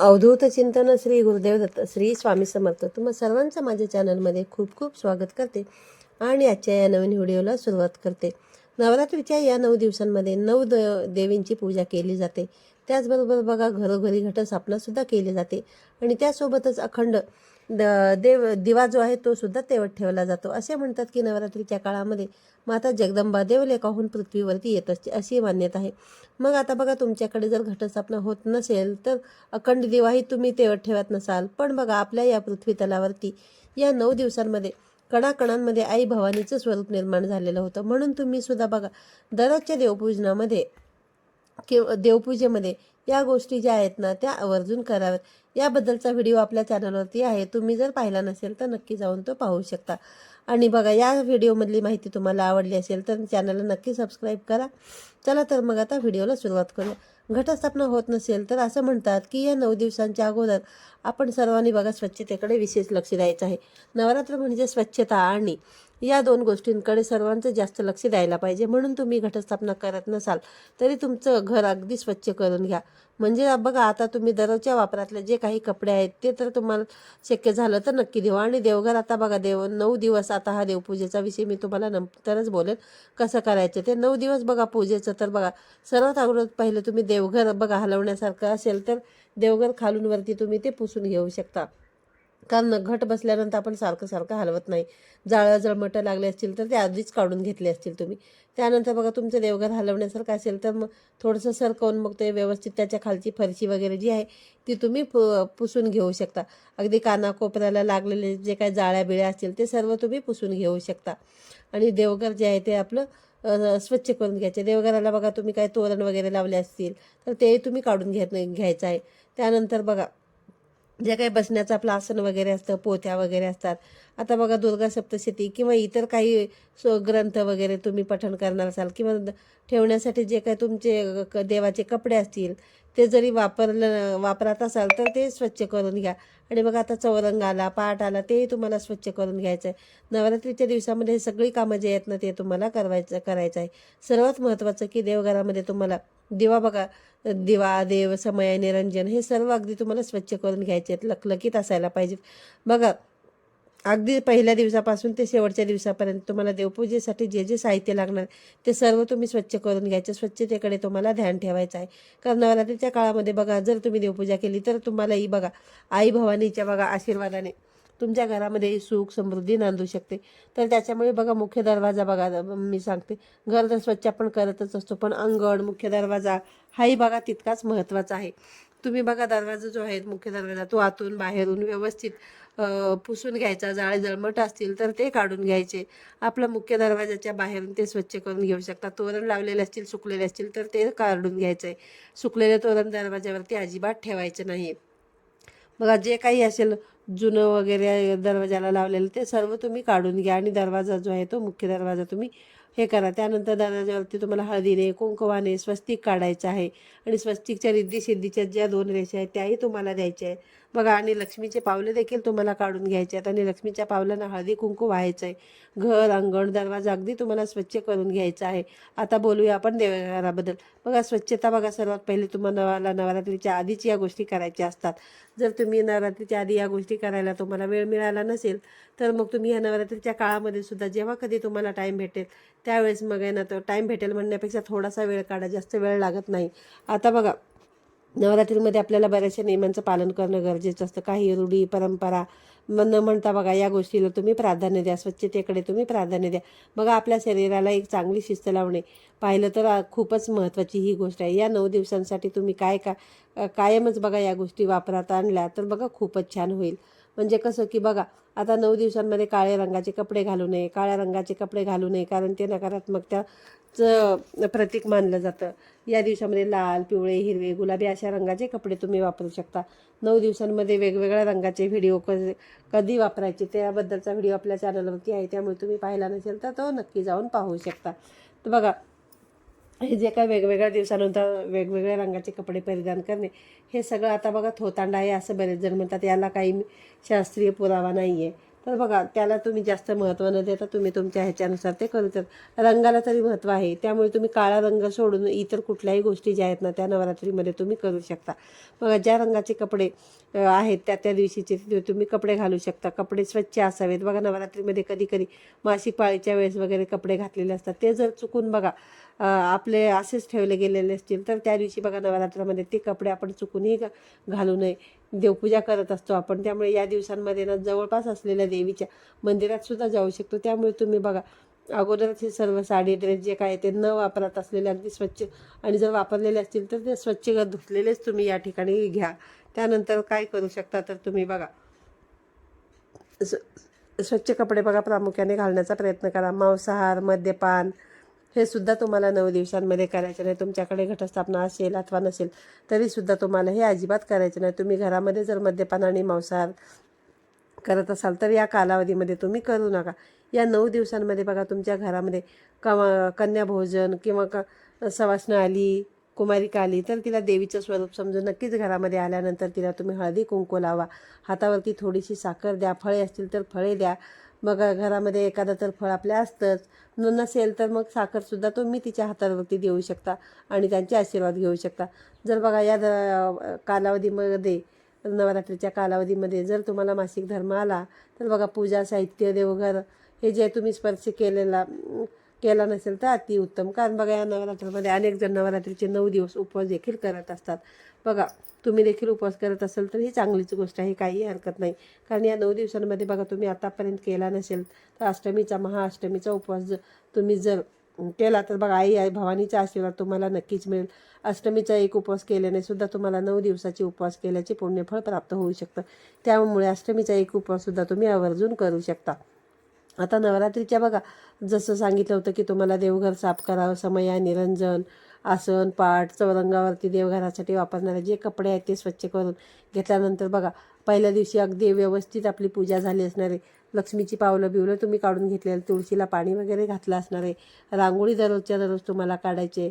अवधूत चिंतन श्री गुरुदेव दत्त श्री स्वामी समर्थ. तुम्हा सर्वांचं माझ्या चॅनलमध्ये खूप खूप स्वागत करते आणि आजच्या या नवीन व्हिडिओला सुरुवात करते. नवरात्रीच्या या नऊ दिवसांमध्ये नऊ द देवींची पूजा केली जाते. त्याचबरोबर बघा घरोघरी घटस्थापनासुद्धा केली जाते. आणि त्यासोबतच अखंड द देव दिवा जो आहे तो सुद्धा तेवत ठेवला जातो. असे म्हणतात की नवरात्रीच्या काळामध्ये माता जगदंबा देवलेखाहून पृथ्वीवरती येत असते अशी मान्यता आहे. मग आता बघा तुमच्याकडे जर घटस्थापना होत नसेल तर अखंड दिवाही तुम्ही तेवत ठेवत नसाल. पण बघा आपल्या या पृथ्वी तलावरती या नऊ दिवसांमध्ये कणाकणांमध्ये आई भवानीचं स्वरूप निर्माण झालेलं होतं. म्हणून तुम्ही सुद्धा बघा दररोजच्या देवपूजनामध्ये किंवा देवपूजेमध्ये या गोष्टी ज्या आहेत ना त्या आवर्जून कराव्यात. याबद्दलचा व्हिडिओ आपल्या चॅनलवरती आहे. तुम्ही जर पाहिला नसेल तर नक्की जाऊन तो पाहू शकता. आणि बघा या व्हिडिओमधली माहिती तुम्हाला आवडली असेल तर चॅनलला नक्की सबस्क्राईब करा. चला तर मग आता व्हिडिओला सुरुवात करूया. घटस्थापना होत नसेल तर असं म्हणतात की या नऊ दिवसांच्या अगोदर आपण सर्वांनी बघा स्वच्छतेकडे विशेष लक्ष द्यायचं आहे. नवरात्र म्हणजे स्वच्छता आणि या दोन गोष्टींकडे सर्वांचं जास्त लक्ष द्यायला पाहिजे. म्हणून तुम्ही घटस्थापना करत नसाल तरी तुमचं घर अगदी स्वच्छ करून घ्या. म्हणजे बघा आता तुम्ही दररोजच्या वापरातले जे काही कपडे आहेत ते तर तुम्हाला शक्य झालं तर नक्की देवा. आणि देवघर आता बघा देव नऊ दिवस आता हा देवपूजेचा विषय मी तुम्हाला नंतरच बोलेन कसं करायचं ते. नऊ दिवस बघा पूजेचं तर बघा सर्वात अगोदर पहिले तुम्ही देवघर बघा हलवण्यासारखं असेल तर देवघर खालूनवरती तुम्ही ते पुसून घेऊ शकता. कारण घट बसल्यानंतर आपण सारखं सारखं हलवत नाही. जाळं जळमटं लागले असतील तर ते आधीच काढून घेतले असतील तुम्ही. त्यानंतर बघा तुमचं देवघर हलवण्यासारखं असेल तर मग थोडंसं सरकवून मग ते व्यवस्थित त्याच्या खालची फरशी वगैरे जी आहे ती तुम्ही पु पुसून घेऊ शकता. अगदी कानाकोपऱ्याला लागलेले जे काही जाळ्या बिळ्या असतील ते सर्व तुम्ही पुसून घेऊ शकता. आणि देवघर जे आहे ते आपलं स्वच्छ करून घ्यायचे. देवघराला बघा तुम्ही काय तोरण वगैरे लावले असतील तर ते तुम्ही काढून घेत घ्यायचं आहे. त्यानंतर बघा जे काही बसण्याचं आपलं आसन वगैरे असतं पोथ्या वगैरे असतात. आता बघा दुर्गा सप्तशती किंवा इतर काही सो ग्रंथ वगैरे तुम्ही पठण करणार असाल किंवा ठेवण्यासाठी जे काही तुमचे क- देवाचे कपडे असतील ते जरी वापरलं वापरत असाल तर ते स्वच्छ करून घ्या. आणि बघा आता चौरंग आला पाट आला तेही तुम्हाला स्वच्छ करून घ्यायचं आहे नवरात्रीच्या दिवसामध्ये हे सगळी कामं जे आहेत ना ते तुम्हाला करवायचं करायचं आहे सर्वात महत्त्वाचं की देवघरामध्ये तुम्हाला दिवा बघा दिवा देव समय निरंजन हे सर्व अगदी तुम्हाला स्वच्छ करून घ्यायचे आहेत लखलखीत असायला पाहिजेत बघा अगदी पहिल्या दिवसापासून ते शेवटच्या दिवसापर्यंत तुम्हाला देवपूजेसाठी जे जे साहित्य लागणार ते सर्व तुम्ही स्वच्छ करून घ्यायचे. स्वच्छतेकडे तुम्हाला ध्यान ठेवायचं आहे. कारण नवरात्रीच्या काळामध्ये बघा जर तुम्ही देवपूजा केली तर तुम्हालाही बघा आई भवानीच्या बघा आशीर्वादाने तुमच्या घरामध्ये सुख समृद्धी नांदू शकते. तर त्याच्यामुळे बघा मुख्य दरवाजा बघा मी सांगते. घर तर स्वच्छ आपण करतच असतो पण अंगण मुख्य दरवाजा हाही बघा तितकाच महत्त्वाचा आहे. तुम्ही बघा दरवाजा जो आहे मुख्य दरवाजा तो आतून बाहेरून व्यवस्थित पुसून घ्यायचा जाळे जळमट असतील तर ते काढून घ्यायचे. आपलं मुख्य दरवाजाच्या बाहेरून ते स्वच्छ करून घेऊ शकता. तोरण लावलेले असतील सुकलेले असतील तर ते काढून घ्यायचं आहे सुकलेले तोरण दरवाजावरती अजिबात ठेवायचं नाही बघा जे काही असेल जुनं वगैरे दरवाजाला लावलेलं ते सर्व तुम्ही काढून घ्या आणि दरवाजा जो आहे तो मुख्य दरवाजा तुम्ही हे करा. त्यानंतर दरवाजावरती तुम्हाला हळदीने कुंकवाने स्वस्तिक काढायचं आहे. आणि स्वस्तिकच्या रिद्धी सिद्धीच्या ज्या दोन रेषा आहेत त्याही तुम्हाला द्यायच्या आहेत. बघा आणि लक्ष्मीचे पावले देखील तुम्हाला काढून घ्यायचे आहेत. आणि लक्ष्मीच्या पावलांना हळदी कुंकू व्हायचं आहे घर अंगण दरवाजा अगदी तुम्हाला स्वच्छ करून घ्यायचा आहे. आता बोलूया आपण देवघराबद्दल. बघा स्वच्छता बघा सर्वात पहिले तुम्हाला नवरात्रीच्या आधीच या गोष्टी करायच्या असतात. जर तुम्ही नवरात्रीच्या आधी या गोष्टी करायला तुम्हाला वेळ मिळाला नसेल तर मग तुम्ही या नवरात्रीच्या काळामध्ये सुद्धा जेव्हा कधी तुम्हाला टाईम भेटेल त्यावेळेस मग आहे ना तो टाईम भेटेल म्हणण्यापेक्षा थोडासा वेळ काढा. जास्त वेळ लागत नाही. आता बघा नवरात्रीमध्ये आपल्याला बऱ्याचशा नियमांचं पालन करणं गरजेचं असतं. काही रूढी परंपरा न म्हणता बघा या गोष्टीला तुम्ही प्राधान्य द्या. स्वच्छतेकडे तुम्ही प्राधान्य द्या. बघा आपल्या शरीराला एक चांगली शिस्त लावणे पाहिलं तर खूपच महत्त्वाची ही गोष्ट आहे. या नऊ दिवसांसाठी तुम्ही काय का कायमच बघा या गोष्टी वापरात आणल्या तर बघा खूपच छान होईल. म्हणजे कसं की बघा आता नऊ दिवसांमध्ये काळ्या रंगाचे कपडे घालू नये काळ्या रंगाचे कपडे घालू नये कारण ते नकारात्मकताचं प्रतीक मानलं जातं. या दिवसामध्ये लाल पिवळे हिरवे गुलाबी अशा रंगाचे कपडे तुम्ही वापरू शकता. नऊ दिवसांमध्ये वेगवेगळ्या रंगाचे व्हिडिओ क कधी वापरायचे त्याबद्दलचा व्हिडिओ आपल्या चॅनलवरती आहे. त्यामुळे तुम्ही पाहिला नसेल तर तो नक्की जाऊन पाहू शकता. तर बघा हे जे काय वेगवेगळ्या दिवसानंतर वेगवेगळ्या रंगाचे कपडे परिधान करणे हे सगळं आता बघा थोतांडा आहे असं बरेच जण म्हणतात. याला काही शास्त्रीय पुरावा नाही आहे तर बघा त्याला तुम्ही जास्त महत्त्व न देता तुम्ही तुमच्या ह्याच्यानुसार ते करू शकता. रंगाला तरी महत्त्व आहे. त्यामुळे तुम्ही काळा रंग सोडून इतर कुठल्याही गोष्टी ज्या आहेत ना त्या नवरात्रीमध्ये तुम्ही करू शकता. बघा ज्या रंगाचे कपडे आहेत त्या त्या दिवशीचे ते तुम्ही कपडे घालू शकता. कपडे स्वच्छ असावेत. बघा नवरात्रीमध्ये कधी कधी मासिक पाळीच्या वेळेस वगैरे कपडे घातलेले असतात. ते जर चुकून बघा आपले असेच ठेवले गेलेले असतील. तर त्या दिवशी बघा नवरात्रामध्ये ते कपडे आपण चुकूनही घालू नये. देवपूजा करत असतो आपण. त्यामुळे या दिवसांमध्ये ना जवळपास असलेल्या देवीच्या मंदिरात सुद्धा जाऊ शकतो. त्यामुळे तुम्ही बघा अगोदरच हे सर्व साडी ड्रेस जे काय ते न वापरत असलेले अगदी स्वच्छ आणि जर वापरलेले असतील तर ते स्वच्छ धुतलेलेच तुम्ही या ठिकाणी घ्या. त्यानंतर काय करू शकता तर तुम्ही बघा. स्वच्छ कपडे बघा प्रामुख्याने घालण्याचा प्रयत्न करा. मांसाहार मद्यपान हे सुद्धा तुम्हाला नऊ दिवसांमध्ये करायचं नाही. तुमच्याकडे घटस्थापना असेल अथवा नसेल तरीसुद्धा तुम्हाला हे अजिबात करायचे नाही. तुम्ही घरामध्ये जर मद्यपान आणि मांसाहार करत असाल तर या कालावधीमध्ये तुम्ही करू नका. या नऊ दिवसांमध्ये बघा तुमच्या घरामध्ये कव कन्या भोजन किंवा क सवासणं आली कुमारिका आली तर तिला देवीचं स्वरूप समजून नक्कीच घरामध्ये आल्यानंतर तिला तुम्ही हळदी कुंकू लावा. हातावरती थोडीशी साखर द्या. फळे असतील तर फळे द्या. मग घरामध्ये एखादं तर फळ आपल्या असतंच. न नसेल तर मग साखरसुद्धा तुम्ही तिच्या हातावरती देऊ शकता आणि त्यांचे आशीर्वाद घेऊ शकता. जर बघा या द- कालावधीमध्ये नवरात्रीच्या कालावधीमध्ये जर तुम्हाला मासिक धर्म आला तर बघा पूजा साहित्य देवघर हे जे तुम्ही स्पर्श केलेला केला नसेल तर अतिउत्तम कारण बघा या नवरात्रामध्ये अनेक जण नवरात्रीचे नऊ दिवस उपवास देखील करत असतात. बघा तुम्ही देखील उपवास करत असाल तर ही चांगलीच गोष्ट आहे काही हरकत नाही. कारण या नऊ दिवसांमध्ये बघा तुम्ही आतापर्यंत केला नसेल तर अष्टमीचा महाअष्टमीचा उपवास जर तुम्ही जर केला तर बघा आई आई भवानीचा आशीर्वाद तुम्हाला नक्कीच मिळेल. अष्टमीचा एक उपवास केल्याने सुद्धा तुम्हाला नऊ दिवसाचे उपवास केल्याचे पुण्यफळ प्राप्त होऊ शकतं. त्यामुळे अष्टमीचा एक उपवाससुद्धा तुम्ही आवर्जून करू शकता. आता नवरात्रीच्या बघा जसं सांगितलं होतं की तुम्हाला देवघर साफ करावं समया निरंजन आसन पाठ चौरंगावरती देवघरासाठी वापरणारे जे कपडे आहेत ते स्वच्छ करून घेतल्यानंतर बघा पहिल्या दिवशी अगदी व्यवस्थित आपली पूजा झाली असणारे लक्ष्मीची पावलं बिवलं तुम्ही काढून घेतलेलं तुळशीला पाणी वगैरे घातलं असणार आहे रांगोळी दररोजच्या दररोज तुम्हाला काढायचे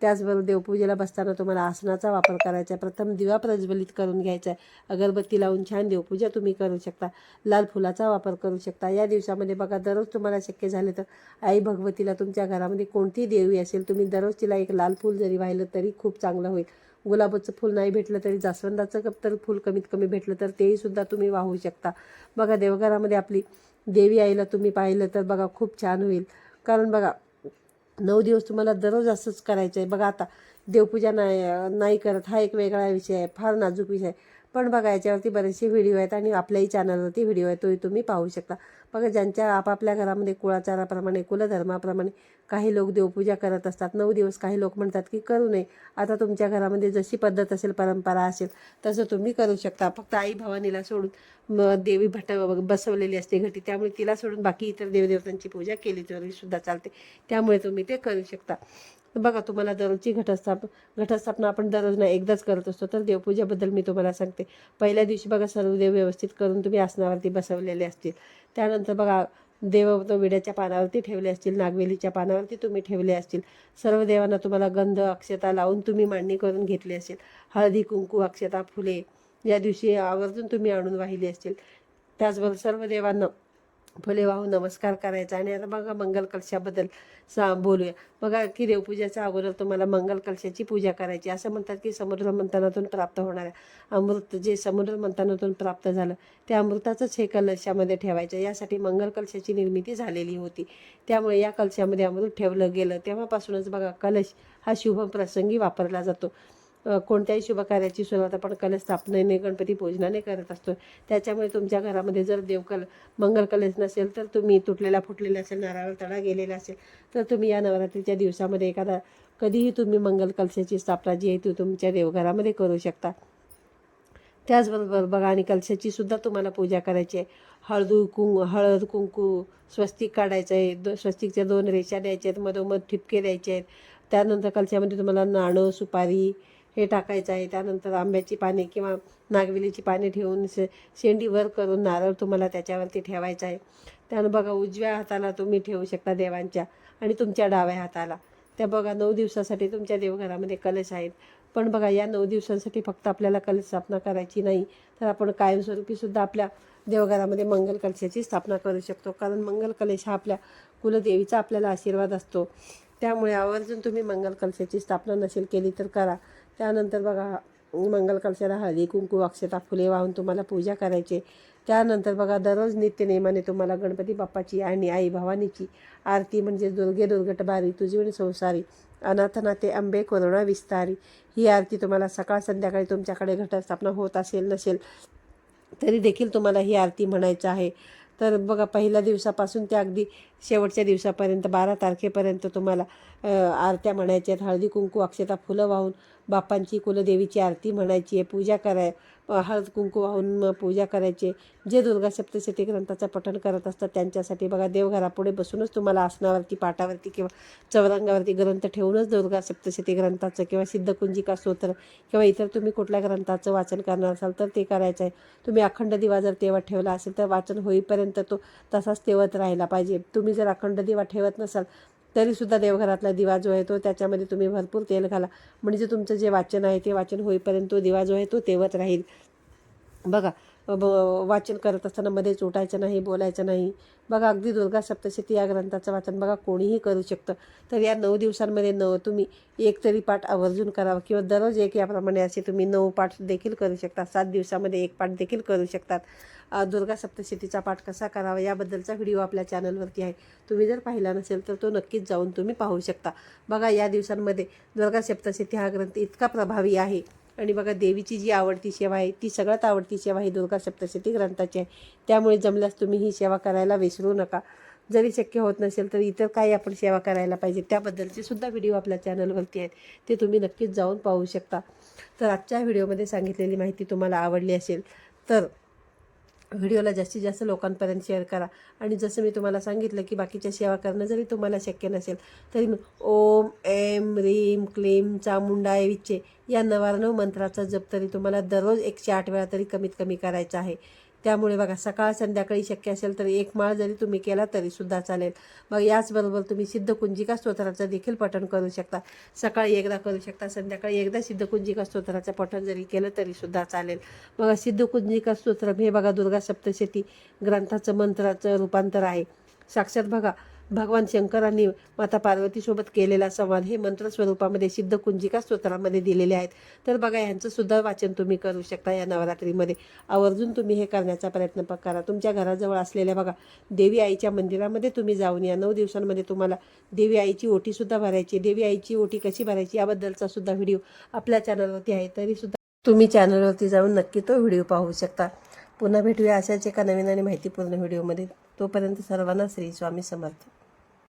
त्याचबरोबर देवपूजेला बसताना तुम्हाला आसनाचा वापर करायचा आहे. प्रथम दिवा प्रज्वलित करून घ्यायचा आहे. अगरबत्ती लावून छान देवपूजा तुम्ही करू शकता. लाल फुलाचा वापर करू शकता. या दिवसामध्ये बघा दररोज तुम्हाला शक्य झाले तर आई भगवतीला तुमच्या घरामध्ये कोणती देवी असेल तुम्ही दररोज तिला एक लाल फूल जरी वाहिलं तरी खूप चांगलं होईल. गुलाबाचं फूल नाही भेटलं तरी जास्वंदाचं तर फूल कमीत कमी भेटलं तर तेही सुद्धा तुम्ही वाहू शकता. बघा देवघरामध्ये आपली देवी आईला तुम्ही पाहिलं तर बघा खूप छान होईल. कारण बघा नऊ दिवस तुम्हाला दररोज असंच करायचं आहे बघा आता देवपूजा नाही नाही करत. हा एक वेगळा विषय आहे फार नाजूक विषय आहे. पण बघा याच्यावरती बरेचसे व्हिडिओ आहेत आणि आपल्याही चॅनलवरती व्हिडिओ आहे तोही तुम्ही पाहू शकता. बघा ज्यांच्या आपापल्या घरामध्ये कुळाचाराप्रमाणे कुलधर्माप्रमाणे काही लोक देवपूजा करत असतात नऊ दिवस काही लोक म्हणतात की करू नये. आता तुमच्या घरामध्ये जशी पद्धत असेल परंपरा असेल तसं तुम्ही करू शकता. फक्त आई भवानीला सोडून देवी भट बसवलेली असते घटी त्यामुळे तिला सोडून बाकी इतर देवदेवतांची पूजा केली तरी सुद्धा चालते. त्यामुळे तुम्ही ते करू शकता. बघा तुम्हाला दररोजची घटस्थाप घटस्थापना आपण दररोज नाही एकदाच करत असतो तर देवपूजेबद्दल मी तुम्हाला सांगते. पहिल्या दिवशी बघा सर्व देव व्यवस्थित करून तुम्ही आसनावरती बसवलेले असतील. त्यानंतर बघा देव तो विड्याच्या पानावरती ठेवले असतील नागवेलीच्या पानावरती तुम्ही ठेवले असतील. सर्व देवांना तुम्हाला गंध अक्षता लावून तुम्ही मांडणी करून घेतली असेल. हळदी कुंकू अक्षता फुले या दिवशी आवर्जून तुम्ही आणून वाहिली असतील. त्याचबरोबर सर्व देवांना फुले वाहून नमस्कार करायचा. आणि आता बघा मंगल कलशाबद्दल सा बोलूया. बघा की देवपूजेच्या अगोदर तुम्हाला मंगल कलशाची पूजा करायची. असं म्हणतात की समुद्र मंथनातून प्राप्त होणाऱ्या अमृत जे समुद्र मंथनातून प्राप्त झालं त्या अमृताचंच हे कलशामध्ये ठेवायचं. यासाठी मंगल कलशाची निर्मिती झालेली होती. त्यामुळे या कलशामध्ये अमृत ठेवलं गेलं. तेव्हापासूनच बघा कलश हा शुभ प्रसंगी वापरला जातो. कोणत्याही शुभकार्याची सुरुवात आपण कलश स्थापनेने गणपती पूजनाने करत असतो. त्याच्यामुळे तुमच्या घरामध्ये जर देवकल मंगल कलश नसेल तर तुम्ही तुटलेला फुटलेला असेल नारळ तडा गेलेला असेल तर तुम्ही या नवरात्रीच्या दिवसामध्ये एखादा कधीही तुम्ही मंगल कलशाची स्थापना जी आहे ती तुमच्या देवघरामध्ये करू शकता. त्याचबरोबर बघा आणि कलशाची सुद्धा तुम्हाला पूजा करायची आहे. हळदू कुंकू हळद कुंकू स्वस्तिक काढायचं आहे. दो स्वस्तिकच्या दोन रेषा द्यायच्या आहेत. मधोमध ठिपके द्यायचे आहेत. त्यानंतर कलशामध्ये तुम्हाला नाणं सुपारी हे टाकायचं आहे. त्यानंतर आंब्याची पाने किंवा नागवेलीची पाने ठेवून से शेंडी वर करून नारळ तुम्हाला त्याच्यावरती ठेवायचा आहे. त्यानं बघा उजव्या हाताला तुम्ही ठेवू शकता देवांच्या आणि तुमच्या डाव्या हाताला. त्या बघा नऊ दिवसासाठी तुमच्या देवघरामध्ये कलश आहेत. पण बघा या नऊ दिवसांसाठी फक्त आपल्याला कलश स्थापना करायची नाही. तर आपण कायमस्वरूपीसुद्धा आपल्या देवघरामध्ये मंगल कलशाची स्थापना करू शकतो. कारण मंगल कलश हा आपल्या कुलदेवीचा आपल्याला आशीर्वाद असतो. त्यामुळे आवर्जून तुम्ही मंगल कलशाची स्थापना नसेल केली तर करा. त्यानंतर बघा मंगल कलशाला हळदी कुंकू अक्षता फुले वाहून तुम्हाला पूजा करायचे. त्यानंतर बघा दररोज नित्यनेमाने तुम्हाला गणपती बाप्पाची आणि आई भवानीची आरती म्हणजे दुर्गे दुर्गट बारी तुझी संसारी अनाथनाथे आंबे कोरोना विस्तारी. ही आरती तुम्हाला सकाळ संध्याकाळी तुमच्याकडे घटस्थापना होत असेल नसेल तरी देखील तुम्हाला ही आरती म्हणायचं आहे. तर बघा पहिल्या दिवसापासून ते अगदी शेवटच्या दिवसापर्यंत बारा तारखेपर्यंत तुम्हाला आरत्या म्हणायच्या आहेत. हळदी कुंकू अक्षता फुलं वाहून बाप्पांची कुलदेवीची आरती म्हणायची आहे. पूजा कराय हळद कुंकू वाहून पूजा करायची जे दुर्गा सप्तशती ग्रंथाचं पठण करत असतात त्यांच्यासाठी बघा देवघरापुढे बसूनच तुम्हाला आसनावरती पाटावरती किंवा चौरंगावरती ग्रंथ ठेवूनच दुर्गा सप्तशती ग्रंथाचं किंवा सिद्धकुंजिका स्तोत्र किंवा इतर तुम्ही कुठल्या ग्रंथाचं वाचन करणार असाल तर ते करायचं आहे. तुम्ही अखंड दिवा जर तेवत ठेवला असेल तर वाचन होईपर्यंत तो तसाच तेवत राहिला पाहिजे. तुम्ही तुम्ही जर अखंड दिवा ठेवत नसाल तरीसुद्धा देवघरातला दिवा जो आहे तो त्याच्यामध्ये तुम्ही भरपूर तेल घाला. म्हणजे तुमचं जे वाचन आहे ते वाचन होईपर्यंत तो दिवा जो आहे तो तेवत राहील. बघा ब वाचन करत असताना मध्येच उठायचं नाही बोलायचं नाही. बघा अगदी दुर्गा सप्तशती या ग्रंथाचं वाचन बघा कोणीही करू शकतं. तर या नऊ दिवसांमध्ये न तुम्ही एक तरी पाठ आवर्जून करावा किंवा दररोज एक याप्रमाणे असे तुम्ही नऊ पाठ देखील करू शकता. सात दिवसामध्ये एक पाठ देखील करू शकतात. दुर्गा सप्तशतीचा पाठ कसा करावा याबद्दलचा व्हिडिओ आपल्या चॅनलवरती आहे. तुम्ही जर पाहिला नसेल तर तो नक्कीच जाऊन तुम्ही पाहू शकता. बघा या दिवसांमध्ये दुर्गा सप्तशती हा ग्रंथ इतका प्रभावी आहे. आणि बघा देवीची जी आवडती सेवा आहे ती सगळ्यात आवडती सेवा ही दुर्गा सप्तशती ग्रंथाची आहे. त्यामुळे जमल्यास तुम्ही ही सेवा करायला विसरू नका. जरी शक्य होत नसेल तर इतर काही आपण सेवा करायला पाहिजे. त्याबद्दलचे सुद्धा व्हिडिओ आपल्या चॅनलवरती आहेत. ते तुम्ही नक्कीच जाऊन पाहू शकता. तर आजच्या व्हिडिओमध्ये सांगितलेली माहिती तुम्हाला आवडली असेल तर व्हिडिओला जास्तीत जास्त लोकांपर्यंत शेअर करा. आणि जसं मी तुम्हाला सांगितलं की बाकीच्या सेवा करणं जरी तुम्हाला शक्य नसेल तरी ओम एम रीम क्लीम चामुंडाय विच्चे या नवारणव मंत्राचा जप तरी तुम्हाला दररोज एकशे आठ वेळा तरी कमीत कमी करायचा आहे. त्यामुळे बघा सकाळ संध्याकाळी शक्य असेल तर एक माळ जरी तुम्ही केला तरी सुद्धा चालेल. मग याचबरोबर तुम्ही सिद्धकुंजिका स्तोत्राचं देखील पठण करू शकता. सकाळी एकदा करू शकता संध्याकाळी एकदा सिद्धकुंजिका स्तोत्राचं पठण जरी केलं तरी सुद्धा चालेल. मग सिद्धकुंजिका स्तोत्र हे बघा दुर्गा सप्तशती ग्रंथाचं मंत्राचं रूपांतर आहे. साक्षात बघा भगवान शंकरांनी माता पार्वतीसोबत केलेला संवाद हे मंत्र स्वरूपामध्ये सिद्ध कुंजिका स्तोत्रामध्ये दिलेले आहेत. तर बघा यांचं सुद्धा वाचन तुम्ही करू शकता या नवरात्रीमध्ये. आवर्जून तुम्ही हे करण्याचा प्रयत्न प- करा. तुमच्या घराजवळ असलेल्या बघा देवी आईच्या मंदिरामध्ये तुम्ही जाऊन या. नऊ दिवसांमध्ये तुम्हाला देवी आईची ओटीसुद्धा भरायची देवी आईची ओटी कशी भरायची याबद्दलचा सुद्धा व्हिडिओ आपल्या चॅनलवरती आहे. तरीसुद्धा तुम्ही चॅनलवरती जाऊन नक्की तो व्हिडिओ पाहू शकता. पुन्हा भेटूया अशाच एका नवीन आणि माहितीपूर्ण व्हिडिओमध्ये. तोपर्यंत सर्वांना श्री स्वामी समर्थ.